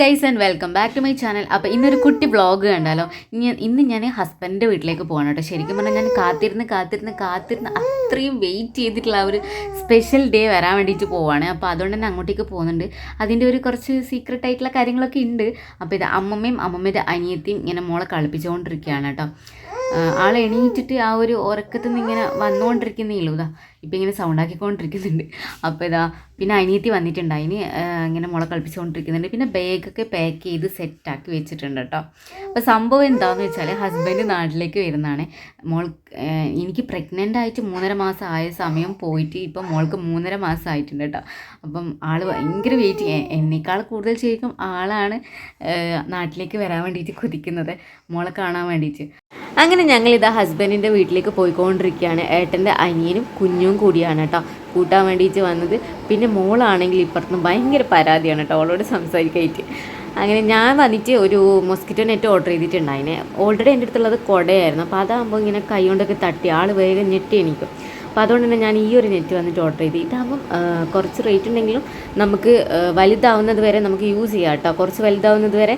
Guys and welcome back to my channel അപ്പോൾ ഇന്നൊരു കുട്ടി വ്ളോഗ് കണ്ടാലോ ഇനി ഇന്ന് ഞാൻ ഹസ്ബൻഡിന്റെ വീട്ടിലേക്ക് പോകണം കേട്ടോ. ശരിക്കും പറഞ്ഞാൽ ഞാൻ കാത്തിരുന്ന് കാത്തിരുന്ന് കാത്തിരുന്ന് അത്രയും വെയിറ്റ് ചെയ്തിട്ടുള്ള ഒരു സ്പെഷ്യൽ ഡേ വരാൻ വേണ്ടിയിട്ട് പോവാണ്. അപ്പോൾ അതുകൊണ്ട് തന്നെ അങ്ങോട്ടേക്ക് പോകുന്നുണ്ട്. അതിന്റെ ഒരു കുറച്ച് സീക്രട്ട് ആയിട്ടുള്ള കാര്യങ്ങളൊക്കെ ഉണ്ട്. അപ്പോൾ ഇത് അമ്മമ്മയും അമ്മമ്മയുടെ അനിയത്തിയും ഇങ്ങനെ മോളെ കളിപ്പിച്ചുകൊണ്ടിരിക്കുകയാണ് കേട്ടോ. ആൾ എണീറ്റിട്ട് ആ ഒരു ഉറക്കത്തിൽ നിന്ന് ഇങ്ങനെ വന്നുകൊണ്ടിരിക്കുന്നേ ഉള്ളൂ ഇതാ ഇപ്പം ഇങ്ങനെ സൗണ്ട് ആക്കിക്കൊണ്ടിരിക്കുന്നുണ്ട്. അപ്പോൾ ഇതാ പിന്നെ അനിയത്തി വന്നിട്ടുണ്ട് അതിന് ഇങ്ങനെ മുള കളിപ്പിച്ചുകൊണ്ടിരിക്കുന്നുണ്ട് പിന്നെ ബാഗൊക്കെ പാക്ക് ചെയ്ത് സെറ്റാക്കി വെച്ചിട്ടുണ്ട് കേട്ടോ അപ്പോൾ സംഭവം എന്താണെന്ന് വെച്ചാൽ ഹസ്ബൻഡ് നാട്ടിലേക്ക് വരുന്നതാണ്. മോൾ എനിക്ക് പ്രഗ്നന്റ് ആയിട്ട് മൂന്നര മാസം ആയ സമയം പോയിട്ട് ഇപ്പം മോൾക്ക് മൂന്നര മാസം ആയിട്ടുണ്ട് കേട്ടോ അപ്പം ആൾ ഭയങ്കര വെയിറ്റ് എന്നേക്കാൾ കൂടുതൽ ശരിക്കും ആളാണ് നാട്ടിലേക്ക് വരാൻ വേണ്ടിയിട്ട് കൊതിക്കുന്നത്. മോളെ കാണാൻ വേണ്ടിയിട്ട്. അങ്ങനെ ഞങ്ങൾ ഇതാ ഹസ്ബൻഡിന്റെ വീട്ടിലേക്ക് പോയിക്കൊണ്ടിരിക്കുകയാണ്. ഏട്ടന്റെ അനിയനും കുഞ്ഞും കൂടിയാണ് കേട്ടോ. കൂട്ടാൻ വേണ്ടിയിട്ട് വന്നത്. പിന്നെ മോളാണെങ്കിൽ ഇപ്പുറത്തുനിന്ന് ഭയങ്കര പരാതിയാണ് കേട്ടോ. അവളോട് സംസാരിക്കായിട്ട് അങ്ങനെ ഞാൻ വന്നിട്ട് ഒരു മൊസ്കിറ്റോ നെറ്റ് ഓർഡർ ചെയ്തിട്ടുണ്ടായിനെ. ഓൾറെഡി എന്റെ അടുത്തുള്ളത് കുടയായിരുന്നു. അപ്പോൾ അതാകുമ്പോൾ ഇങ്ങനെ കൈ കൊണ്ടൊക്കെ തട്ടി ആൾ വേഗം ഞെട്ടി എണീക്കും. അപ്പോൾ അതുകൊണ്ട് തന്നെ ഞാൻ ഈ ഒരു നെറ്റ് വന്നിട്ട് ഓർഡർ ചെയ്ത്. ഇതാകുമ്പം കുറച്ച് റേറ്റ് ഉണ്ടെങ്കിലും നമുക്ക് വലുതാവുന്നത് വരെ നമുക്ക് യൂസ് ചെയ്യാം കേട്ടോ. കുറച്ച് വലുതാവുന്നത് വരെ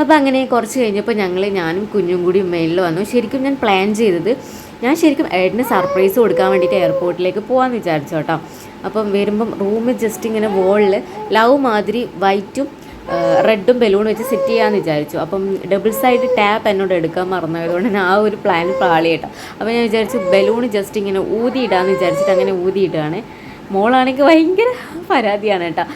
അപ്പോൾ അങ്ങനെ കുറച്ച് കഴിഞ്ഞപ്പോൾ ഞങ്ങൾ ഞാനും കുഞ്ഞും കൂടി മെയിലിൽ വന്നു. ശരിക്കും ഞാൻ പ്ലാൻ ചെയ്തത് ഞാൻ ശരിക്കും ഏട്ടന് സർപ്രൈസ് കൊടുക്കാൻ വേണ്ടിയിട്ട് എയർപോർട്ടിലേക്ക് പോകാമെന്ന് വിചാരിച്ചു കേട്ടോ. അപ്പം വരുമ്പം റൂമിൽ ജസ്റ്റ് ഇങ്ങനെ വോളിൽ ലവ് മാതിരി വൈറ്റും റെഡും ബലൂണും വെച്ച് സെറ്റ് ചെയ്യാമെന്ന് വിചാരിച്ചു. അപ്പം ഡബിൾ സൈഡ് ടാപ്പ് എന്നോട് എടുക്കാൻ മറന്നതുകൊണ്ട് ഞാൻ ആ ഒരു പ്ലാൻ പാളി കേട്ടോ. അപ്പോൾ ഞാൻ വിചാരിച്ചു ബലൂൺ ജസ്റ്റ് ഇങ്ങനെ ഊതിയിടാമെന്ന് വിചാരിച്ചിട്ട് അങ്ങനെ ഊതിയിടുകയാണ്. മോളാണെങ്കിൽ ഭയങ്കര പരാതിയാണ് കേട്ടോ.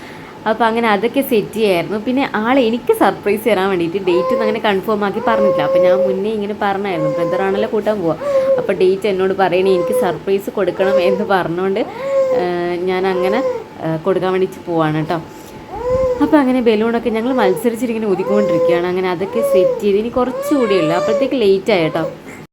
അപ്പോൾ അങ്ങനെ അതൊക്കെ സെറ്റ് ചെയ്യായിരുന്നു. പിന്നെ ആൾ എനിക്ക് സർപ്രൈസ് തരാൻ വേണ്ടിയിട്ട് ഡേറ്റ് ഒന്നും അങ്ങനെ കൺഫേം ആക്കി പറഞ്ഞിട്ടില്ല. അപ്പോൾ ഞാൻ മുന്നേ ഇങ്ങനെ പറഞ്ഞായിരുന്നു ബ്രദറാണല്ലോ കൂട്ടാൻ പോവാം. അപ്പോൾ ഡേറ്റ് എന്നോട് പറയണേ എനിക്ക് സർപ്രൈസ് കൊടുക്കണം എന്ന് പറഞ്ഞുകൊണ്ട് ഞാൻ അങ്ങനെ കൊടുക്കാൻ വേണ്ടിയിട്ട് പോവാണ് കേട്ടോ. അപ്പോൾ അങ്ങനെ ബലൂണൊക്കെ ഞങ്ങൾ മത്സരിച്ചിട്ടിങ്ങനെ ഒതുക്കൊണ്ടിരിക്കുകയാണ് അങ്ങനെ അതൊക്കെ സെറ്റ് ചെയ്ത് ഇനി കുറച്ചുകൂടി ഉള്ളു. അപ്പോഴത്തേക്ക് ലേറ്റ് ആയി കേട്ടോ.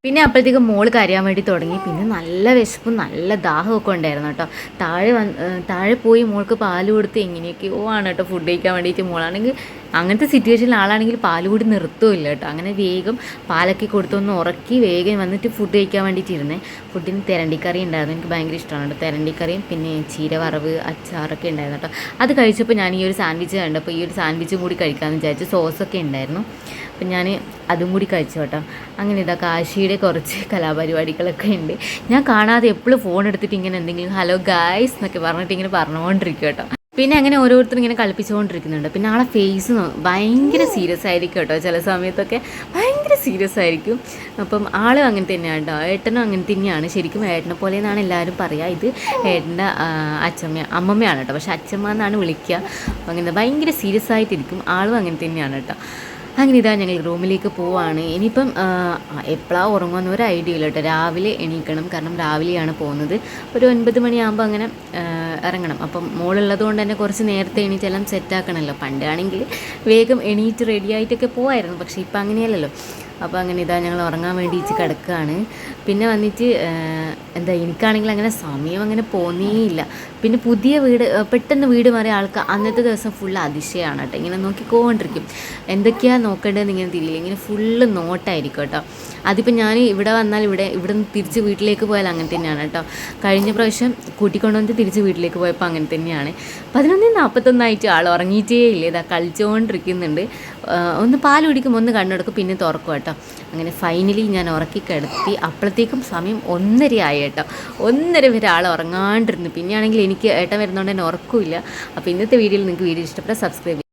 പിന്നെ അപ്പോഴത്തേക്ക് മോൾ കരയാൻ വേണ്ടി തുടങ്ങി. പിന്നെ നല്ല വിശപ്പും നല്ല ദാഹമൊക്കെ ഉണ്ടായിരുന്നു കേട്ടോ. താഴെ വന്ന് താഴെ പോയി മോൾക്ക് പാൽ കൊടുത്ത് എങ്ങനെയൊക്കെയോ ആണ് കേട്ടോ ഫുഡ് കഴിക്കാൻ വേണ്ടിയിട്ട് മോളാണെങ്കിൽ അങ്ങനത്തെ സിറ്റുവേഷനിൽ ആളാണെങ്കിൽ പാൽ കൂടി നിർത്തുമില്ല കേട്ടോ. അങ്ങനെ വേഗം പാലൊക്കെ കൊടുത്തൊന്ന് ഉറക്കി വേഗം വന്നിട്ട് ഫുഡ് കഴിക്കാൻ വേണ്ടിയിട്ട് ഇരുന്നേ ഫുഡിന് തെരണ്ടിക്കറി ഉണ്ടായിരുന്നു. എനിക്ക് ഭയങ്കര ഇഷ്ടമാണ് കേട്ടോ. തെരണ്ടിക്കറിയും പിന്നെ ചീര വറവ് അച്ചാറൊക്കെ ഉണ്ടായിരുന്നു കേട്ടോ. അത് കഴിച്ചപ്പോൾ ഞാൻ ഈ ഒരു സാൻഡ്വിച്ച് കണ്ടപ്പോൾ ഈ ഒരു സാൻഡ്വിച്ചും കൂടി കഴിക്കാമെന്ന് വിചാരിച്ചു സോസൊക്കെ ഉണ്ടായിരുന്നു. അപ്പം ഞാൻ അതും കൂടി കഴിച്ചു കേട്ടോ. അങ്ങനെ ഇതാ കാശിയുടെ കുറച്ച് കലാപരിപാടികളൊക്കെ ഉണ്ട്. ഞാൻ കാണാതെ എപ്പോഴും ഫോൺ എടുത്തിട്ട് ഇങ്ങനെ എന്തെങ്കിലും ഹലോ ഗായ്സ് എന്നൊക്കെ പറഞ്ഞിട്ട് ഇങ്ങനെ പറഞ്ഞുകൊണ്ടിരിക്കും കേട്ടോ. പിന്നെ അങ്ങനെ ഓരോരുത്തരും ഇങ്ങനെ കളിപ്പിച്ചുകൊണ്ടിരിക്കുന്നുണ്ട്. പിന്നെ ആളെ ഫേസ് ഭയങ്കര സീരിയസ് ആയിരിക്കും കേട്ടോ. ചില സമയത്തൊക്കെ ഭയങ്കര സീരിയസ് ആയിരിക്കും. അപ്പം ആളും അങ്ങനെ തന്നെയാണ് കേട്ടോ. ഏട്ടനും അങ്ങനെ തന്നെയാണ്. ശരിക്കും ഏട്ടനെ പോലെ എന്നാണ് എല്ലാവരും പറയുക ഇത് ഏട്ടന്റെ അച്ഛമ്മ അമ്മമ്മയാണ് കേട്ടോ. പക്ഷെ അച്ഛമ്മ എന്നാണ് വിളിക്കുക. അങ്ങനെ ഭയങ്കര സീരിയസ് ആയിട്ടിരിക്കും. ആളും അങ്ങനെ തന്നെയാണ് കേട്ടോ. അങ്ങനെ ഇതാ ഞങ്ങൾ റൂമിലേക്ക് പോവാണ്. ഇനിയിപ്പം എപ്പോഴാണ് ഉറങ്ങുമെന്ന് ഒരു ഐഡിയ ഇല്ല കേട്ടോ. രാവിലെ എണീക്കണം. കാരണം രാവിലെയാണ് പോകുന്നത്. ഒരു ഒൻപത് മണിയാകുമ്പോൾ അങ്ങനെ ഇറങ്ങണം. അപ്പം മോളുള്ളത് കൊണ്ട് തന്നെ കുറച്ച് നേരത്തെ എണീറ്റെല്ലാം സെറ്റാക്കണമല്ലോ പണ്ടാണെങ്കിൽ വേഗം എണീറ്റ് റെഡിയായിട്ടൊക്കെ പോവായിരുന്നു. പക്ഷേ ഇപ്പം അങ്ങനെയല്ലല്ലോ അപ്പോൾ അങ്ങനെ ഇതാ ഞങ്ങൾ ഉറങ്ങാൻ വേണ്ടി വേണ്ടിയിട്ട് കിടക്കുകയാണ്. പിന്നെ വന്നിട്ട് എന്താ എനിക്കാണെങ്കിൽ അങ്ങനെ സമയം അങ്ങനെ പോന്നേയില്ല. പിന്നെ പുതിയ വീട് പെട്ടെന്ന് വീട് മാറിയ ആൾക്ക് അന്നത്തെ ദിവസം ഫുൾ അതിശയമാണ് കേട്ടോ. ഇങ്ങനെ നോക്കിക്കൊണ്ടിരിക്കും. എന്തൊക്കെയാണ് നോക്കേണ്ടതെന്ന് ഇങ്ങനെ തിരിയില്ല. ഇങ്ങനെ ഫുള്ള് നോട്ടായിരിക്കും കേട്ടോ. അതിപ്പോൾ ഞാൻ ഇവിടെ വന്നാൽ ഇവിടെ ഇവിടെ നിന്ന് തിരിച്ച് വീട്ടിലേക്ക് പോയാൽ അങ്ങനെ തന്നെയാണ് കേട്ടോ. കഴിഞ്ഞ പ്രാവശ്യം കൂട്ടിക്കൊണ്ടുവന്നിട്ട് തിരിച്ച് വീട്ടിലേക്ക് പോയപ്പോൾ അങ്ങനെ തന്നെയാണ്. പതിനൊന്ന് നാൽപ്പത്തൊന്നായിട്ട് ആൾ ഉറങ്ങിയിട്ടേ ഇല്ല ഇതാ കളിച്ചുകൊണ്ടിരിക്കുന്നുണ്ട് ഒന്ന് പാൽ കുടിക്കുമ്പോൾ ഒന്ന് കണ്ണെടുക്കും പിന്നെ തുറക്കും അങ്ങനെ ഫൈനലി ഞാൻ ഉറക്കി കിടത്തി അപ്പോഴത്തേക്കും സമയം ഒന്നര ആയി കേട്ടോ. ഒന്നര വരെ ആൾ ഉറങ്ങാണ്ടിരുന്നു. പിന്നെയാണെങ്കിൽ എനിക്ക് ഏട്ടൻ വരുന്നതുകൊണ്ട് തന്നെ ഉറക്കമില്ല അപ്പോൾ ഇന്നത്തെ വീഡിയോയിൽ നിങ്ങൾക്ക് വീഡിയോ ഇഷ്ടപ്പെട്ടാൽ സബ്സ്ക്രൈബ്